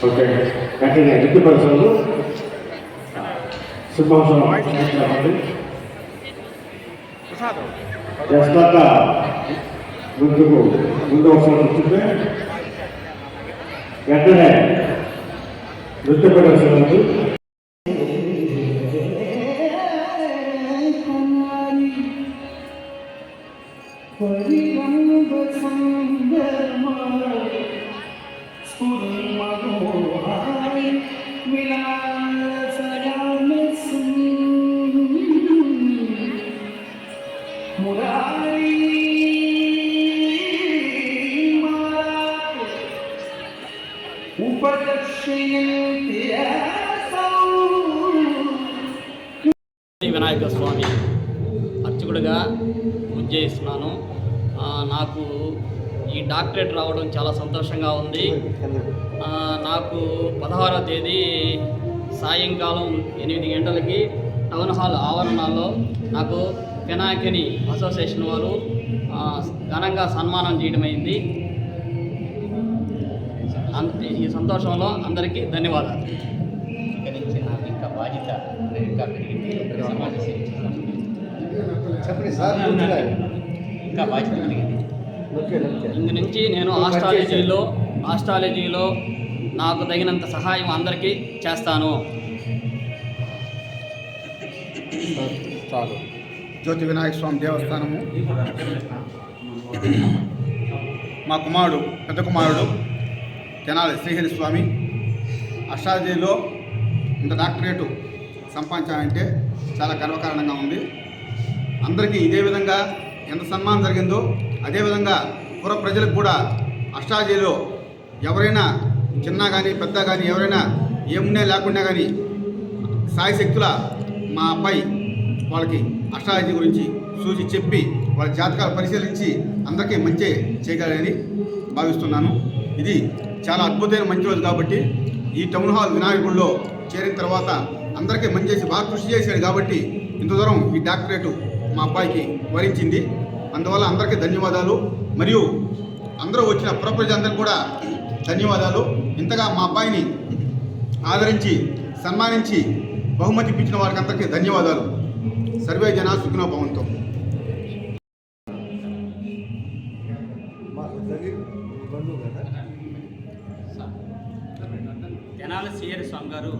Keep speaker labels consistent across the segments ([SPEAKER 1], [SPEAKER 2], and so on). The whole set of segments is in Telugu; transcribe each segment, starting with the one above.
[SPEAKER 1] ఓకే వెంటనే వృత్తి పరిశ్రమలు సింహాసనం చెప్పండి ఎస్టాక ముందుకు ముందు అవసరం వచ్చింది వెంటనే నృత్య ప్రదర్శనలు
[SPEAKER 2] శ్రీ వినాయక స్వామి అర్చకుడిగా పూజ చేస్తున్నాను. నాకు ఈ డాక్టరేట్ రావడం చాలా సంతోషంగా ఉంది. నాకు పదహారవ తేదీ సాయంకాలం ఎనిమిది గంటలకి టౌన్ హాల్ ఆవరణలో నాకు పినాకిని అసోసియేషన్ వారు ఆ, ఘనంగా సన్మానం చేయడం అయింది అంత ఈ సంతోషంలో అందరికీ ధన్యవాదాలు.
[SPEAKER 3] ఇక నుంచి నాకు ఇంకా బాధ్యత ఇంకా పెరిగింది. సమాజ సేవ.
[SPEAKER 4] చెప్పండి సార్
[SPEAKER 3] ఇంకా బాధ్యత పెరిగింది.
[SPEAKER 2] ఇందు నుంచి నేను ఆస్ట్రాలజీలో ఆస్ట్రాలజీలో నాకు తగినంత సహాయం అందరికీ చేస్తాను.
[SPEAKER 4] చాలు. జ్యోతి వినాయక స్వామి దేవస్థానము. మా కుమారుడు పెద్ద కుమారుడు తెనాలి శ్రీహరి స్వామి. అష్టాదీలో ఇంత డాక్టరేటు సంపాదించాలంటే చాలా గర్వకారణంగా ఉంది. అందరికీ ఇదే విధంగా ఎంత సన్మానం జరిగిందో అదేవిధంగా పుర ప్రజలకు కూడా అష్టాజీలో ఎవరైనా చిన్న కానీ పెద్ద కానీ ఎవరైనా ఏమున్నా లేకుండా కానీ సాయశక్తుల మా అబ్బాయి వాళ్ళకి అష్టాజీ గురించి సూచి చెప్పి వాళ్ళ జాతకాలు పరిశీలించి అందరికీ మంచి చేయగలని భావిస్తున్నాను. ఇది చాలా అద్భుతమైన మంచి రోజు కాబట్టి ఈ టౌన్ హాల్ వినాయకుడిలో చేరిన తర్వాత అందరికీ మంచి చేసి బాగా కృషి చేశాడు కాబట్టి ఇంత దూరం ఈ డాక్టరేటు మా అబ్బాయికి వరించింది. అందువల్ల అందరికీ ధన్యవాదాలు. మరియు అందరూ వచ్చిన పుర కూడా ధన్యవాదాలు. ఇంతగా మా అబ్బాయిని ఆదరించి సన్మానించి బహుమతి ఇప్పించిన వారికి అందరికీ ధన్యవాదాలు. సర్వే జన సుఖినో భవంతో
[SPEAKER 3] జనాల సిఆర్ స్వామి గారు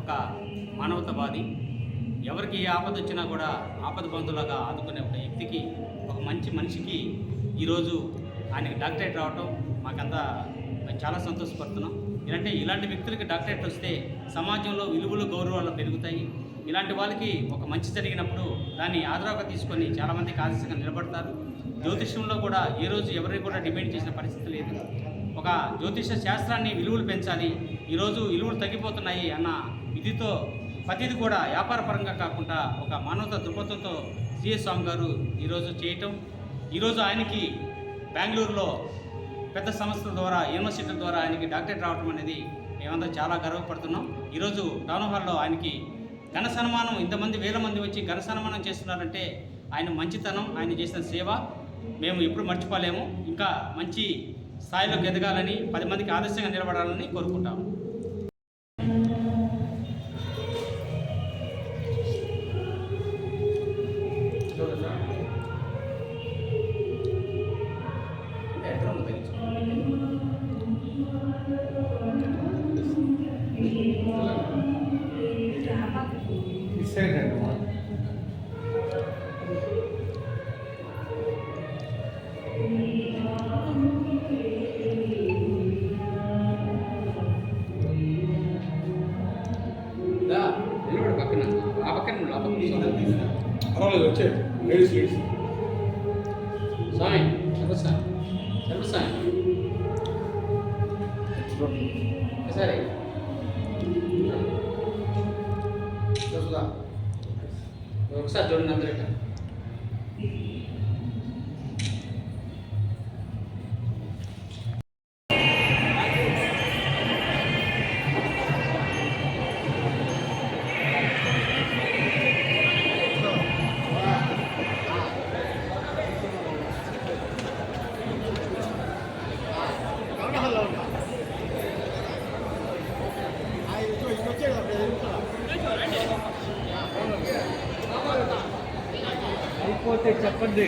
[SPEAKER 3] ఒక మానవతావాది. ఎవరికి ఏ ఆపద వచ్చినా కూడా ఆపద బంధువులాగా ఆదుకునే ఒక వ్యక్తికి ఒక మంచి మనిషికి ఈరోజు ఆయనకి డాక్టరేట్ రావటం మాకంతా మేము చాలా సంతోషపడుతున్నాం. ఇలాంటి ఇలాంటి వ్యక్తులకి డాక్టరేట్ వస్తే సమాజంలో విలువలు గౌరవాలు పెరుగుతాయి. ఇలాంటి వాళ్ళకి ఒక మంచి జరిగినప్పుడు దాన్ని ఆదరాగా తీసుకొని చాలామందికి ఆదర్శంగా నిలబడతారు. జ్యోతిష్యంలో కూడా ఏ రోజు ఎవరికి కూడా డిమాండ్ చేసిన పరిస్థితి లేదు. ఒక జ్యోతిష శాస్త్రాన్ని విలువలు పెంచాలి ఈరోజు విలువలు తగ్గిపోతున్నాయి అన్న విధితో ప్రతిది కూడా వ్యాపారపరంగా కాకుండా ఒక మానవత దృక్పథంతో సిఎస్ స్వామి గారు ఈరోజు చేయటం. ఈరోజు ఆయనకి బెంగళూరులో పెద్ద సంస్థల ద్వారా యూనివర్సిటీల ద్వారా ఆయనకి డాక్టరేట్ రావడం అనేది మేమందరం చాలా గర్వపడుతున్నాం. ఈరోజు టౌన్ హాల్లో ఆయనకి ఘన సన్మానం ఇంతమంది వేల మంది వచ్చి ఘన సన్మానం చేస్తున్నారంటే ఆయన మంచితనం ఆయన చేసిన సేవ. మేము ఎప్పుడు మర్చిపోలేము. ఇంకా మంచి స్థాయిలోకి ఎదగాలని పది మందికి ఆదర్శంగా నిలబడాలని కోరుకుంటాము. నిలబడి పక్కన. ఆ పక్కన ఆ పక్కన.
[SPEAKER 4] పర్వాలేదు వచ్చే. లేడీస్ లేడీస్
[SPEAKER 3] స్వామి సర్వస్వామి సర్వస్వామి సరే. ఒకసారి చూడండి అందరికీ
[SPEAKER 5] రాకపోతే చెప్పండి.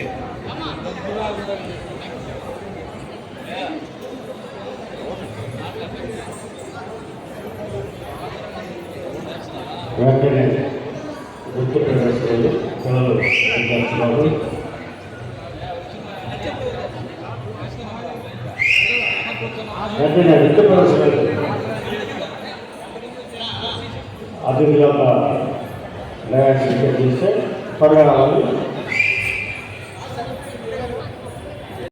[SPEAKER 1] వెంటనే నృత్య ప్రదర్శనలు వెంటనే నృత్య ప్రదర్శనలు. అతిథుల న్యాయ స్వీకరిస్తే త్వరగా